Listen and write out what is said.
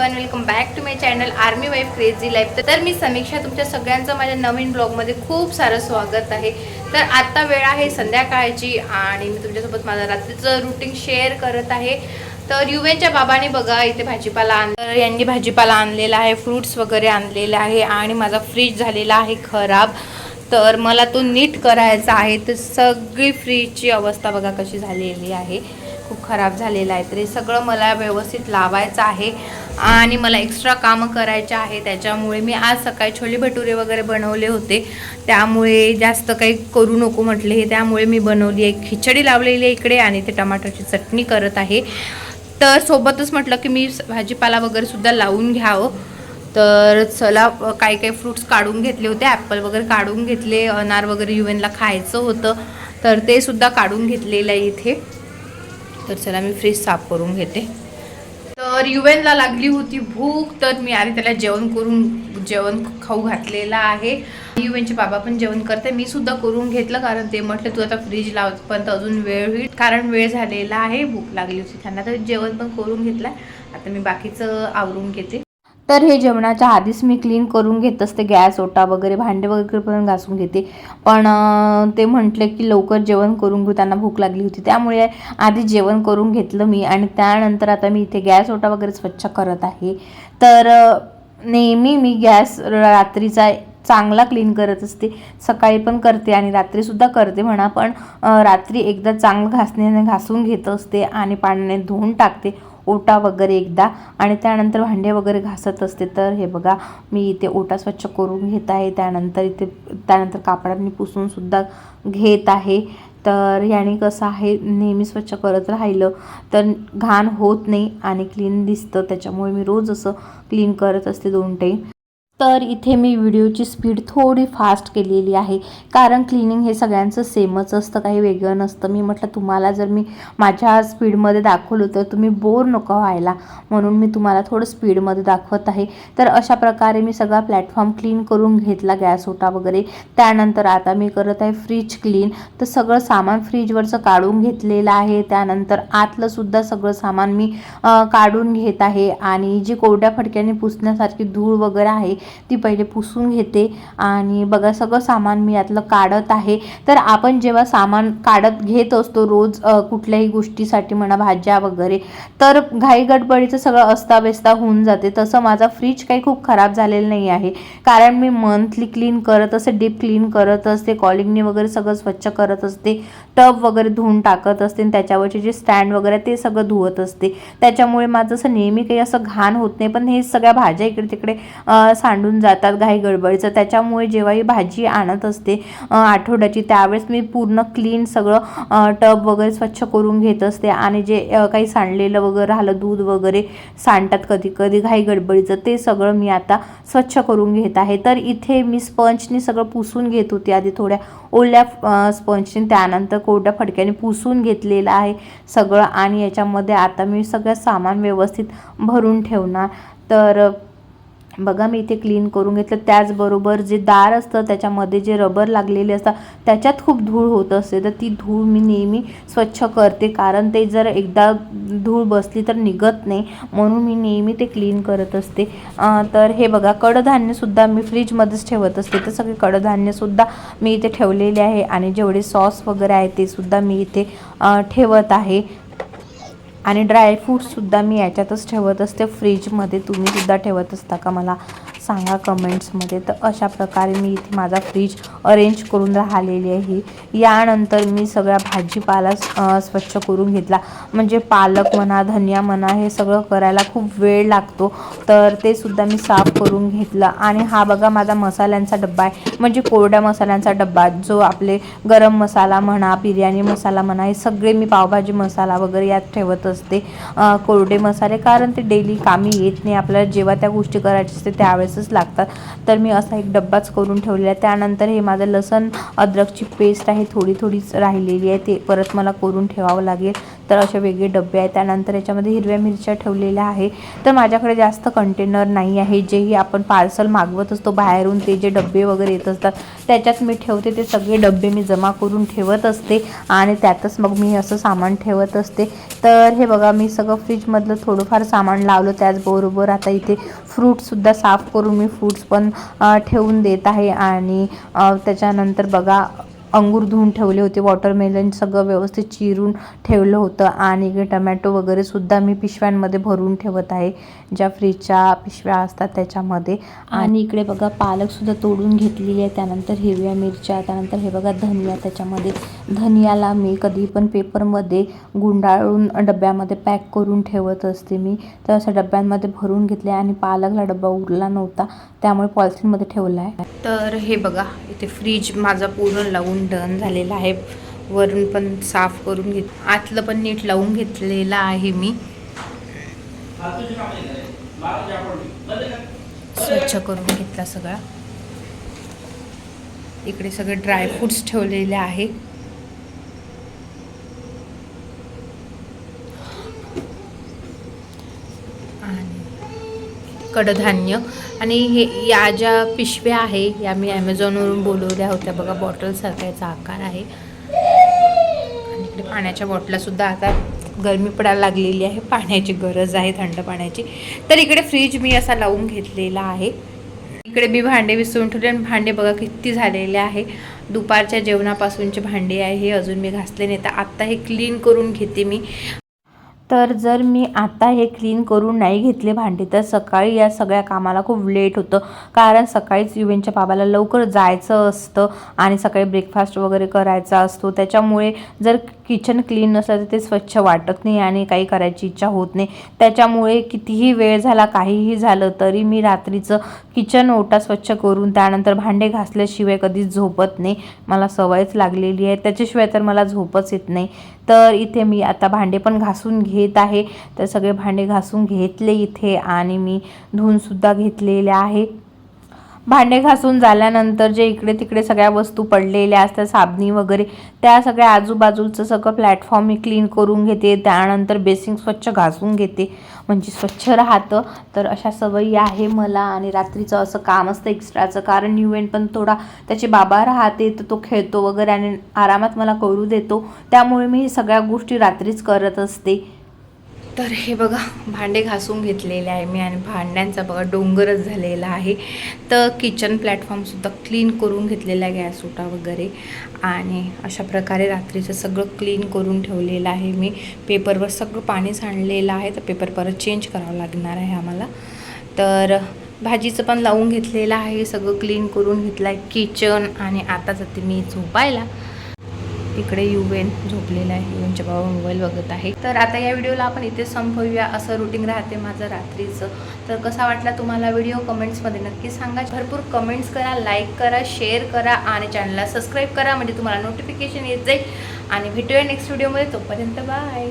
Everyone welcome back to my channel army wife crazy life तर मी समीक्षा तुमच्या सगळ्यांचं माझ्या नवीन ब्लॉगमध्ये खूप सारं स्वागत आहे. तर आत्ता वेळ आहे संध्याकाळची आणि मी तुमच्यासोबत माझं रात्रीचं रुटीन शेअर करत आहे. तर युवेनच्या बाबाने बघा इथे भाजीपाला आण तर यांनी भाजीपाला आणलेला आहे फ्रूट्स वगैरे आणलेले आहे आणि माझा फ्रीज झालेला आहे खराब. तर मला तो नीट करायचा आहे. तर सगळी फ्रीजची अवस्था बघा कशी झालेली आहे. खूप खराब झालेला आहे. तर हे सगळं मला व्यवस्थित लावायचं आहे आणि मला एक्स्ट्रा कामं करायचे आहे. त्याच्यामुळे मी आज सकाळी छोले भटुरे वगैरे बनवले होते. त्यामुळे जास्त काही करू नको म्हटले हे. त्यामुळे मी बनवली आहे खिचडी लावलेली आहे इकडे आणि ते टमाटरची चटणी करत आहे. तर सोबतच म्हटलं की मी भाजीपाला वगैरेसुद्धा लावून घ्यावं. तर चला काही काही फ्रुट्स काढून घेतले होते. ॲपल वगैरे काढून घेतले. अनार वगैरे युएनला खायचं होतं. तर ते सुद्धा काढून घेतलेलं आहे इथे. तर चला मी फ्रीज साफ करून घेते. तर युवेनला लागली होती भूक तर मी आधी त्याला जेवण करून जेवण खाऊ घातलेलं आहे. युवेनचे बाबा पण जेवण करते मी सुद्धा करून घेतलं कारण ते म्हटलं तू आता फ्रीज लावपर्यंत अजून वेळ होईल. कारण वेळ झालेला आहे भूक लागली होती त्यांना तर जेवण पण करून घेतलं. आता मी बाकीचं आवरून घेते. तर हे जेवणाच्या आधीच मी क्लीन करून घेत असते. गॅस ओटा वगैरे भांडे वगैरे पण घासून घेते. पण ते म्हटले की लवकर जेवण करून घेऊ त्यांना भूक लागली होती. त्यामुळे आधी जेवण करून घेतलं मी आणि त्यानंतर आता मी इथे गॅस ओटा वगैरे स्वच्छ करत आहे. तर नेहमी मी गॅस रात्रीचा चांगला क्लीन करत असते. सकाळी पण करते आणि रात्रीसुद्धा करते म्हणा. पण रात्री एकदा चांगलं घासण्याने घासून घेत असते आणि पाण्याने धुवून टाकते. ओटा वगैरे एकदा आणि त्यानंतर भांडे वगैरे घासत असते. तर हे बघा मी इथे ओटा स्वच्छ करून घेत आहे. त्यानंतर इथे त्यानंतर कापडांनी पुसूनसुद्धा घेत आहे. तर याने कसं आहे नेहमी स्वच्छ करत राहिलं तर घाण होत नाही आणि क्लीन दिसतं. त्याच्यामुळे मी रोज असं क्लीन करत असते दोन टाईम तर इथे मी व्हिडिओची स्पीड थोडी फास्ट केलेली आहे. कारण क्लिनिंग हे सगळ्यांचं सेमच असतं काही वेगळं नसतं. मी म्हटलं तुम्हाला जर मी माझ्या स्पीडमध्ये दाखवलं तर तुम्ही बोर नको व्हायला. म्हणून मी तुम्हाला थोडं स्पीडमध्ये दाखवत आहे. तर अशा प्रकारे मी सगळा प्लॅटफॉर्म क्लीन करून घेतला गॅस ओटा वगैरे. त्यानंतर आता मी करत आहे फ्रीज क्लीन. तर सगळं सामान फ्रीजवरचं काढून घेतलेलं आहे. त्यानंतर आतलंसुद्धा सगळं सामान मी काढून घेत आहे. आणि जी कोरड्या फडक्याने पुसण्यासारखी धूळ वगैरे आहे ती पहिले पुसून घेते. आणि बघा सगळं सामान मी यातलं काढत आहे. तर आपण जेव्हा सामान काढत घेत असतो रोज कुठल्याही गोष्टीसाठी म्हणा भाज्या वगैरे तर घाई गडबडीचं सगळं अस्ताव्यस्ता होऊन जाते. तसं माझा फ्रीज काही खूप खराब झालेलं नाही आहे. कारण मी मंथली क्लीन करत असते डीप क्लीन करत असते कॉलिंगने वगैरे सगळं स्वच्छ करत असते. टब वगैरे धुवून टाकत असते आणि त्याच्यावरचे जे स्टँड वगैरे ते सगळं धुवत असते. त्याच्यामुळे माझं असं नेहमी काही असं घाण होत नाही पण हे सगळ्या भाज्या इकडे तिकडे सांडून जातात घाई गडबडीचं. त्याच्यामुळे जेव्हाही भाजी आणत असते आठवड्याची त्यावेळेस मी पूर्ण क्लीन सगळं टब वगैरे स्वच्छ करून घेत असते. आणि जे काही सांडलेलं वगैरे राहिलं दूध वगैरे सांडतात कधी कधी घाई गडबडीचं ते सगळं मी आता स्वच्छ करून घेत आहे. तर इथे मी स्पंजनी सगळं पुसून घेत होते आधी थोड्या ओल्या स्पंजनी त्यानंतर कोरड्या फडक्याने पुसून घेतलेलं आहे सगळं. आणि याच्यामध्ये आता मी सगळं सामान व्यवस्थित भरून ठेवणार. तर बघा मी इथे क्लीन करून घेतलं. त्याचबरोबर जे दार असतं त्याच्यामध्ये जे रबर लागलेले असतात त्याच्यात खूप धूळ होत असते. तर ती धूळ मी नेहमी स्वच्छ करते. कारण ते जर एकदा धूळ बसली तर निघत नाही. म्हणून मी नेहमी ते क्लीन करत असते. तर हे बघा कडधान्यसुद्धा मी फ्रीजमध्येच ठेवत असते. तर सगळे कडधान्यसुद्धा मी इथे ठेवलेले आहे. आणि जेवढे सॉस वगैरे आहे ते सुद्धा मी इथे ठेवत आहे. आणि ड्रायफ्रूटसुद्धा मी याच्यातच ठेवत असते. फ्रीजमध्ये तुम्ही सुद्धा ठेवत असता का मला? सांगा कमेंट्समध्ये तर अशा प्रकारे मी इथे माझा फ्रीज अरेंज करून राहिलेली आहे. यानंतर मी सगळ्या भाजीपाला स्वच्छ करून घेतला. म्हणजे पालक म्हणा धनिया म्हणा हे सगळं करायला खूप वेळ लागतो. तर ते सुद्धा मी साफ करून घेतलं. आणि हा बघा माझा मसाल्यांचा डब्बा आहे. म्हणजे कोरड्या मसाल्यांचा डब्बा. जो आपले गरम मसाला म्हणा बिर्याणी मसाला म्हणा हे सगळे मी पावभाजी मसाला वगैरे यात ठेवत असते. कोरडे मसाले. कारण ते डेली कामी येत नाही. आपल्याला जेव्हा त्या गोष्टी करायच्या असते त्यावेळेस ग्लासेस लागतात. तर मी असा एक डब्बाच करून ठेवलेला आहे. त्यानंतर हे माझं लसण अद्रकची पेस्ट आहे थोडी थोडीच राहिलेली आहे. ते परत मला करून ठेवावं लागेल. तर असे वेगळे डबे आहेत. त्यानंतर याच्यामध्ये हिरव्या मिरच्या ठेवलेल्या आहे. तर माझ्याकडे जास्त कंटेनर नाही आहे. जेही आपण पार्सल मागवत असतो बाहेरून ते जे डबे वगैरे येत असतात त्याच्यात मी ठेवते. ते सगळे डबे मी जमा करून ठेवत असते आणि त्यातच मग मी असं सामान ठेवत असते. तर हे बघा मी सगळं फ्रीजमधलं थोडंफार सामान लावलं. त्याचबरोबर आता इथे फ्रूटसुद्धा साफ करून मी फ्रूट्स पण ठेवून देत आहे. आणि त्याच्यानंतर बघा अंगूर धुवून ठेवले होते. वॉटरमेलन सगळं व्यवस्थित चिरून ठेवलं होतं. आणि टमॅटो वगैरे सुद्धा मी पिशव्यांमध्ये भरून ठेवत आहे. ज्या फ्रीजच्या पिशव्या असतात त्याच्यामध्ये. आणि इकडे बघा पालकसुद्धा तोडून घेतलेली आहे. त्यानंतर हिरव्या मिरच्या त्यानंतर हे बघा धनिया त्याच्यामध्ये. धनियाला मी कधी पण पेपरमध्ये गुंडाळून डब्यामध्ये पॅक करून ठेवत असते मी. तर असं डब्यांमध्ये भरून घेतले आणि पालकला डब्बा उरला नव्हता. त्यामुळे पॉलिथिनमध्ये ठेवला आहे. तर हे बघा इथे फ्रीज माझा पूर्ण लावून डन झालेला आहे. वरून पण साफ करून घेत आतलं पण नीट लावून घेतलेलं आहे मी. स्वच्छ करून घेतला सगळा. इकडे सगळे ड्रायफ्रुट्स ठेवलेले आहे. आणि कडधान्य. आणि हे या ज्या पिशव्या आहे या मी ॲमेझॉनवरून बोलवल्या होत्या. बघा बॉटलसारखा याचा आकार आहे. आणि इकडे पाण्याच्या बॉटलासुद्धा आता गरमी पडायला लागलेली आहे पाण्याची गरज आहे थंड पाण्याची. तर इकडे फ्रीज मी असा लावून घेतलेला आहे. इकडे मी भांडे विसरून ठेवले आणि भांडे बघा किती झालेले आहे. दुपारच्या जेवणापासूनचे भांडे आहे हे अजून मी घासले नाही तर आत्ता हे क्लीन करून घेते मी. तर जर मी आता हे क्लीन करून नाही घेतले भांडे तर सकाळी या सगळ्या कामाला खूप लेट होतं. कारण सकाळीच युवेनच्या बाबाला लवकर जायचं असतं आणि सकाळी ब्रेकफास्ट वगैरे करायचा असतो. त्याच्यामुळे जर किचन क्लीन नसलं तर ते स्वच्छ वाटत नाही आणि काही करायची इच्छा होत नाही. त्याच्यामुळे कितीही वेळ झाला काहीही झालं तरी मी रात्रीचं किचन ओटा स्वच्छ करून त्यानंतर भांडे घासल्याशिवाय कधीच झोपत नाही. मला सवयच लागलेली आहे. त्याच्याशिवाय तर मला झोपच येत नाही. तर इथे मी आता भांडे पण घासून घे घेत आहे. तर सगळे भांडे घासून घेतले इथे आणि मी धुवूनसुद्धा घेतलेले आहे. भांडे घासून झाल्यानंतर जे इकडे तिकडे सगळ्या वस्तू पडलेल्या असतात साबणी वगैरे त्या सगळ्या आजूबाजूचं सगळं प्लॅटफॉर्म मी क्लीन करून घेते. त्यानंतर बेसिंग स्वच्छ घासून घेते. म्हणजे स्वच्छ राहतं. तर अशा सवयी आहे मला आणि रात्रीचं असं काम असतं एक्स्ट्राचं कारण युएन पण थोडा त्याचे बाबा राहते तर तो खेळतो वगैरे आणि आरामात मला करू देतो. त्यामुळे मी सगळ्या गोष्टी रात्रीच करत असते. तर हे बघा भांडे घासून घेतलेले आहे मी आणि भांड्यांचा बघा डोंगरच झालेला आहे. तर किचन प्लॅटफॉर्मसुद्धा क्लीन करून घेतलेला आहे गॅस उठा वगैरे. आणि अशा प्रकारे रात्रीचं सगळं क्लीन करून ठेवलेलं आहे मी. पेपरवर सगळं पाणी सांडलेलं आहे तर पेपर परत चेंज करावं लागणार आहे आम्हाला. तर भाजीचं पण लावून घेतलेलं आहे सगळं क्लीन करून घेतलं आहे किचन आणि आता जाते मी झोपायला इकडे युवेन झोपलेला आहे. युवेनच्या बाबा मोबाईल बघत आहे. तर आता या व्हिडिओला आपण इथे संपवूया असं रुटीन राहते माझं रात्रीचं. तर कसा वाटला तुम्हाला व्हिडिओ? कमेंट्समध्ये नक्की सांगा. भरपूर कमेंट्स करा लाईक करा शेअर करा आणि चॅनलला सबस्क्राईब करा. म्हणजे तुम्हाला नोटिफिकेशन येत जाईल. आणि भेटूया नेक्स्ट व्हिडिओमध्ये तोपर्यंत बाय